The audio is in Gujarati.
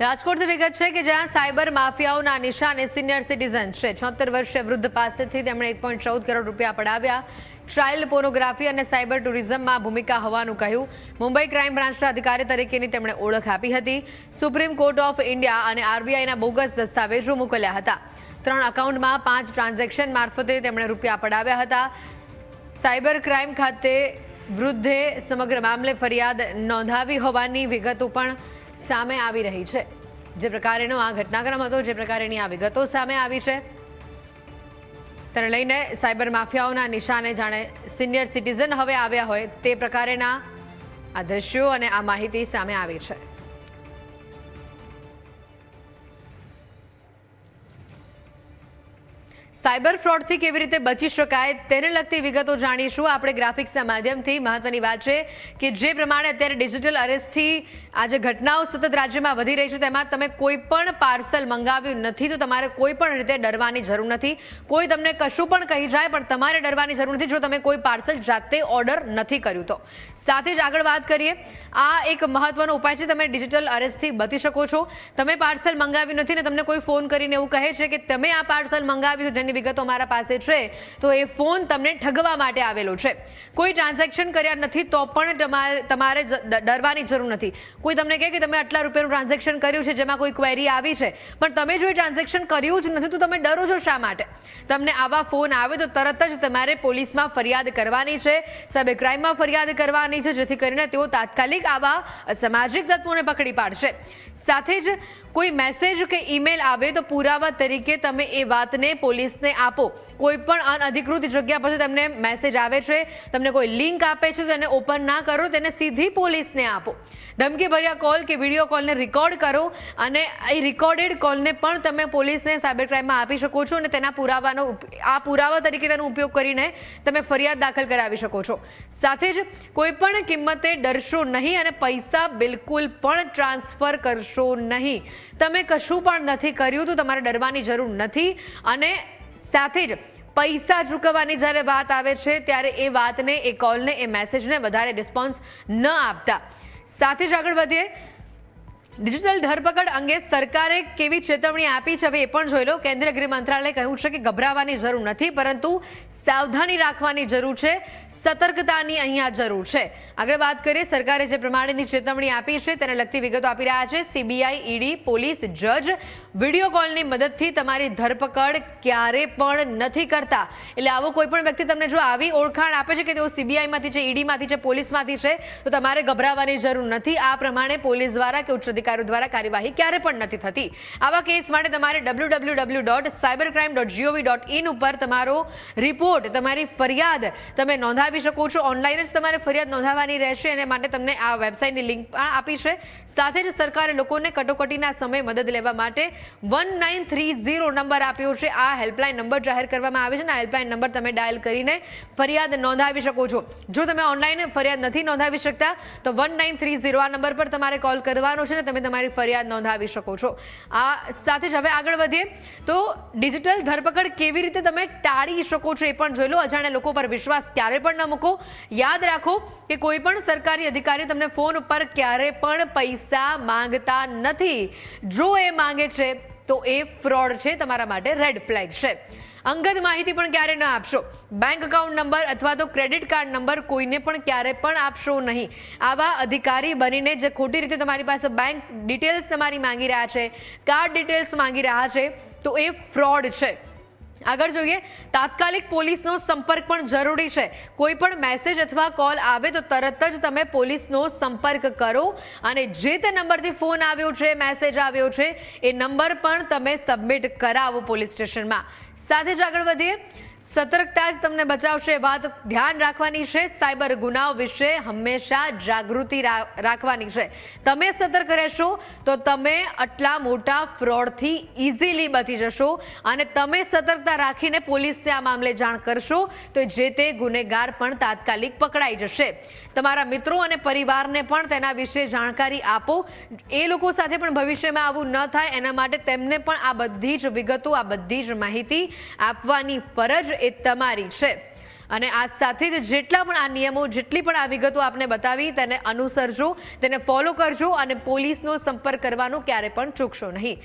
રાજકોટથી વિગત છે કે જ્યાં સાયબર માફિયાઓના નિશાને સિનિયર સિટીઝન છે. છોતેર વર્ષે વૃદ્ધ પાસેથી તેમણે એક પોઈન્ટ ચૌદ કરોડ રૂપિયા પડાવ્યા. ચાઇલ્ડ પોર્નોગ્રાફી અને સાયબર ટુરિઝમમાં ભૂમિકા હોવાનું કહ્યું. મુંબઈ ક્રાઇમ બ્રાન્ચના અધિકારી તરીકેની તેમણે ઓળખ આપી હતી. સુપ્રીમ કોર્ટ ઓફ ઇન્ડિયા અને આરબીઆઈના બોગસ દસ્તાવેજો મોકલ્યા હતા. ત્રણ અકાઉન્ટમાં પાંચ ટ્રાન્ઝેક્શન મારફતે તેમણે રૂપિયા પડાવ્યા હતા. સાયબર ક્રાઇમ ખાતે વૃદ્ધે સમગ્ર મામલે ફરિયાદ નોંધાવી હોવાની વિગતો પણ સામે આવી રહી છે. જે પ્રકારેનો આ ઘટનાક્રમ હતો, જે પ્રકારેની આ વિગતો સામે આવી છે. તેને લઈને સાયબર માફિયાઓના નિશાને જાણે સિનિયર સિટીઝન હવે આવ્યા હોય તે પ્રકારેના આ દ્રશ્યો અને આ માહિતી સામે આવી છે. સાયબર ફ્રોડથી કેવી રીતે બચી શકાય તેને લગતી વિગતો જાણીશું. આપણે ગ્રાફિક્સના માધ્યમથી મહત્વની વાત છે કે જે પ્રમાણે અત્યારે ડિજિટલ અરેસ્ટથી આ જે ઘટનાઓ સતત રાજ્યમાં વધી રહી છે તેમાં તમે કોઈ પણ પાર્સલ મંગાવ્યું નથી તો તમારે કોઈ પણ રીતે ડરવાની જરૂર નથી. કોઈ તમને કશું પણ કહી જાય પણ તમારે ડરવાની જરૂર નથી જો તમે કોઈ પાર્સલ જાતે ઓર્ડર નથી કર્યું તો. સાથે જ આગળ વાત કરીએ. આ એક મહત્વનો ઉપાય છે તમે ડિજિટલ અરેસ્ટથી બચી શકો છો. તમે પાર્સલ મંગાવ્યું નથી ને તમને કોઈ ફોન કરીને એવું કહે છે કે તમે આ પાર્સલ મંગાવ્યું છે જેની વિગતો મારા પાસે છે, તો એ ફોન તમને ઠગવા માટે આવેલો છે. કોઈ ટ્રાન્ઝેક્શન કર્યા નથી, તો પણ તમારે ડરવાની જરૂર નથી. કોઈ તમને કહે કે તમે આટલા રૂપિયાનું ટ્રાન્ઝેક્શન કર્યું છે, જેમાં કોઈ ક્વેરી આવી છે, પણ તમે જો એ ટ્રાન્ઝેક્શન કર્યું જ નથી, તો તમે ડરો છો શા માટે? તમને આવા ફોન આવે તો તરત જ તમારે પોલીસમાં ફરિયાદ કરવાની છે સબ ક્રાઇમમાં ફરિયાદ કરવાની છે, જેથી કરીને તેઓ તાત્કાલિક આવા સામાજિક તત્વોને પકડી પાડશે. સાથે જ કોઈ મેસેજ કે ઈમેલ આવે તો પુરાવા તરીકે તમે એ વાતને પોલીસને આપો. કોઈ પણ અનઅધિકૃત જગ્યા પરથી તમને મેસેજ આવે છે, તમને કોઈ લિંક આપે છે તો તેને ઓપન ના કરો, તેને સીધી પોલીસને આપો. ધમકીભર્યા કોલ કે વીડિયો કોલને રેકોર્ડ કરો અને એ રેકોર્ડેડ કોલને પણ તમે પોલીસને સાયબર ક્રાઇમમાં આપી શકો છો અને તેના પુરાવાનો આ પુરાવા તરીકે તેનો ઉપયોગ કરીને તમે ફરિયાદ દાખલ કરાવી શકો છો. સાથે જ કોઈ પણ કિંમતે ડરશો નહીં અને પૈસા બિલકુલ પણ ટ્રાન્સફર કરશો નહીં. તમે કશું પણ નથી કર્યું તો તમારે ડરવાની જરૂર નથી અને સાથે જ પૈસા ચૂકવવાની જ્યારે વાત આવે છે, ત્યારે એ વાતને, એ કોલને એ મેસેજને વધારે રિસ્પોન્સ ન આપતા. સાથે જ આગળ વધીએ. ડિજિટલ ધરપકડ અંગે સરકારે કેવી ચેતવણી આપી છે હવે એ પણ જોઈ લો. કેન્દ્રીય ગૃહ મંત્રાલયે કહ્યું છે કે ગભરાવાની જરૂર નથી, પરંતુ સાવધાની રાખવાની જરૂર છે, સતર્કતાની અહીંયા જરૂર છે. આગળ વાત કરીએ, સરકારે જે પ્રમાણેની ચેતવણી આપી છે, તેને લગતી વિગતો આપી રહ્યા છે. સીબીઆઈ ઈડી પોલીસ, જજ વીડિયો કોલની મદદથી તમારી ધરપકડ ક્યારે પણ નથી કરતા. એટલે આવો કોઈ પણ વ્યક્તિ તમને જો આવી ઓળખાણ આપે છે કે તેઓ સીબીઆઈમાંથી છે, ઈડીમાંથી છે, પોલીસમાંથી છે, તો તમારે ગભરાવાની જરૂર નથી. આ પ્રમાણે પોલીસ દ્વારા કે ઉચ્ચ અધિકારીઓ દ્વારા કાર્યવાહી ક્યારે પણ નથી થતી. આવા કેસ માટે તમારે W dot cyber crime dot gov dot in ઉપર તમારો રિપોર્ટ, તમારી ફરિયાદ તમે નોંધાવી શકો છો. ઓનલાઈન જ તમારે ફરિયાદ નોંધાવવાની રહેશે. એને માટે તમને આ વેબસાઇટની લિંક પણ આપી છે. સાથે જ સરકારે લોકોને કટોકટીના સમયે મદદ લેવા માટે one nine three zero number આપ્યો છે. આ હેલ્પલાઇન નંબર જાહેર કરવામાં આવે છે અને આ હેલ્પલાઇન નંબર તમે ડાયલ કરીને ફરિયાદ નોંધાવી શકો છો. જો તમે ઓનલાઈન ફરિયાદ નથી નોંધાવી શકતા, તો વન નાઇન થ્રી ઝીરો આ નંબર પર તમારે કોલ કરવાનો છે ને તમે તમારી ફરિયાદ નોંધાવી શકો છો. આ સાથે જ હવે આગળ વધીએ. તો ડિજિટલ ધરપકડ કેવી રીતે તમે ટાળી શકો છો એ પણ જોઈ લો. અજાણ્યા લોકો પર વિશ્વાસ ક્યારે પણ ન મૂકો. યાદ રાખો કે કોઈ પણ સરકારી અધિકારી તમને ફોન ઉપર ક્યારે પણ પૈસા માંગતા નથી. જો એ માંગે છે તો એ ફ્રોડ છે તમારા માટે રેડ ફ્લેગ છે. અંગત માહિતી પણ ક્યારે ન આપશો. બેંક એકાઉન્ટ નંબર અથવા તો ક્રેડિટ કાર્ડ નંબર કોઈને પણ ક્યારે પણ આપશો નહીં. આવા અધિકારી બનીને જે ખોટી રીતે તમારી પાસે બેંક ડિટેલ્સ તમારી માંગી રહ્યા છે કાર્ડ ડિટેલ્સ માંગી રહ્યા છે, તો એ ફ્રોડ છે. આગળ જોઈએ, તાત્કાલિક પોલીસનો સંપર્ક પણ જરૂરી છે. કોઈ પણ મેસેજ અથવા કોલ આવે તો તરત જ તમે પોલીસનો સંપર્ક કરો અને જે તે નંબરથી ફોન આવ્યો છે મેસેજ આવ્યો છે, એ નંબર પણ તમે સબમિટ કરાવો પોલીસ સ્ટેશનમાં. સાથે જ આગળ વધીએ સતર્કતા જ તમને બચાવશે વાત ધ્યાન રાખવાની છે. સાયબર ગુનાઓ વિશે હંમેશા જાગૃતિ રાખવાની છે. તમે સતર્ક રહેશો તો તમે આટલા મોટા ફ્રોડથી ઇઝીલી બચી જશો અને તમે સતર્કતા રાખીને પોલીસને આ મામલે જાણ કરશો તો જે તે ગુનેગાર પણ તાત્કાલિક પકડાઈ જશે. તમારા મિત્રો અને પરિવારને પણ તેના વિશે જાણકારી આપો. એ લોકો સાથે પણ ભવિષ્યમાં આવું ન થાય, એના માટે તેમને પણ આ બધી જ વિગતો, આ બધી જ માહિતી આપવાની ફરજ એ તમારી છે. અને આ સાથે જ જેટલા પણ આ નિયમો, જેટલી પણ આ વિગતો આપને બતાવી, તેને અનુસરજો, તેને ફોલો કરજો અને પોલીસનો સંપર્ક કરવાનું ક્યારે પણ ચૂકશો નહીં.